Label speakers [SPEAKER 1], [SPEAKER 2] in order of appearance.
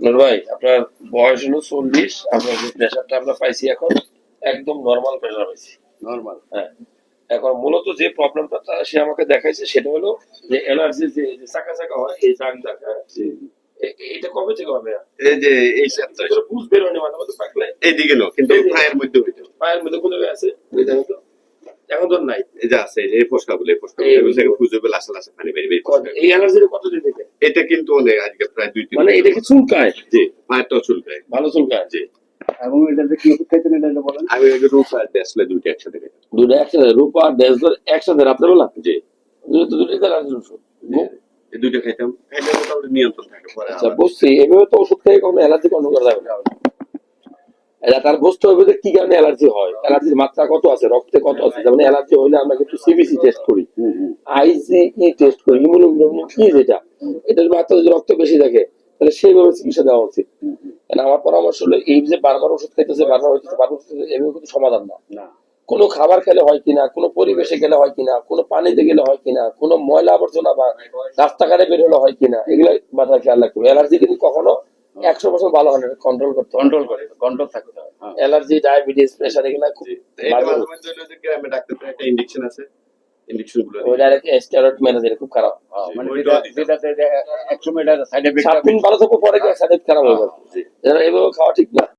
[SPEAKER 1] ভাই আপনার বয়স হলো চল্লিশ আপনার যে প্রেশারটা আমরা পাইছি এখন একদম নর্মাল প্রেশার পাইছি।
[SPEAKER 2] নর্মাল
[SPEAKER 1] হ্যাঁ। এখন মূলত যে প্রবলেমটা সে আমাকে দেখাইছে সেটা হলো যে অ্যালার্জি যে চাকা চাকা হয় এই দাগ হ্যাঁ। এটা কবে থেকে হবে?
[SPEAKER 2] এই যে এই
[SPEAKER 1] বুঝ বেরোনি মাঝে মাঝে পাকলে।
[SPEAKER 2] এইদিকে কিন্তু পায়ের মধ্যে
[SPEAKER 1] পায়ের মধ্যে কোথাও আছে? এখন তো নাই।
[SPEAKER 2] এই যে আছে এই ফসকা বলে ফসকা বলে আসলে আসে পানি বেরিয়ে
[SPEAKER 1] কত- এই অ্যালার্জিটা কতদিন থেকে
[SPEAKER 2] এটা কিন্তু অনেক আজকে প্রায় দুই তিন
[SPEAKER 1] মানে এটা কি চুলকায়?
[SPEAKER 2] জি চুলকায়।
[SPEAKER 1] ভালো চুলকায়?
[SPEAKER 2] জি।
[SPEAKER 3] এবং এটাতে কি ওষুধ খাইতেন এটা বলেন।
[SPEAKER 2] আমি আগে রূপ আর আসলে দুইটা একসাথে
[SPEAKER 1] একসাথে রূপা ডেজর একসাথে
[SPEAKER 2] জি।
[SPEAKER 1] দুটো তো দুটোই তো অ্যালার্জির ওষুধ।
[SPEAKER 2] এই দুইটা খাইতাম। খাইলে মোটামুটি নিয়ন্ত্রণ থাকে পরে
[SPEAKER 1] আচ্ছা বুঝছি এভাবে তো ওষুধ খেয়ে কোনো অ্যালার্জি কন্ট্রোল করা যাবে না। এটা তার বুঝতে হবে যে কি কারণে অ্যালার্জি হয়? অ্যালার্জির মাত্রা কত আছে? রক্তে কত আছে? যেমন অ্যালার্জি হলে আমরা কিন্তু সিবিসি টেস্ট করি। আইজিই টেস্ট করি হিমোগ্লোবিন কি যেটা? এটার মাত্রা যদি রক্ত বেশি থাকে তাহলে সেইভাবে চিকিৎসা দেওয়া উচিত। আমার পরামর্শ হলো এই যে বারবার ওষুধ খাইতেছে বারবার হইতেছে বারবার ওষুধ এভাবে কিন্তু সমাধান না।
[SPEAKER 3] না।
[SPEAKER 1] কোনো খাবার খেলে হয় কিনা কোনো পরিবেশে গেলে হয় কিনা কোনো পানিতে গেলে হয় কিনা কোনো ময়লা আবর্জনা বা রাস্তাঘাটে বের হলে হয় কিনা এগুলো মাথায় খেয়াল রাখতে হবে। অ্যালার্জি কিন্তু কখনো একশো বছর ভালো হয় না কন্ট্রোল করতে
[SPEAKER 3] কন্ট্রোল করে কন্ট্রোল থাকতে হয়।
[SPEAKER 1] অ্যালার্জি ডায়াবেটিস প্রেশার এগুলো খুব
[SPEAKER 2] গ্রামে ডাক্তার একটা ইনজেকশন আছে ইনজেকশনগুলো
[SPEAKER 1] ওই ডাইরেক্ট স্টেরয়েড ম্যানেজার খুব খারাপ।
[SPEAKER 3] হ্যাঁ, মানে সাইড এফেক্ট
[SPEAKER 1] পরে খারাপ হয়ে যাবে। এভাবে খাওয়া ঠিক না।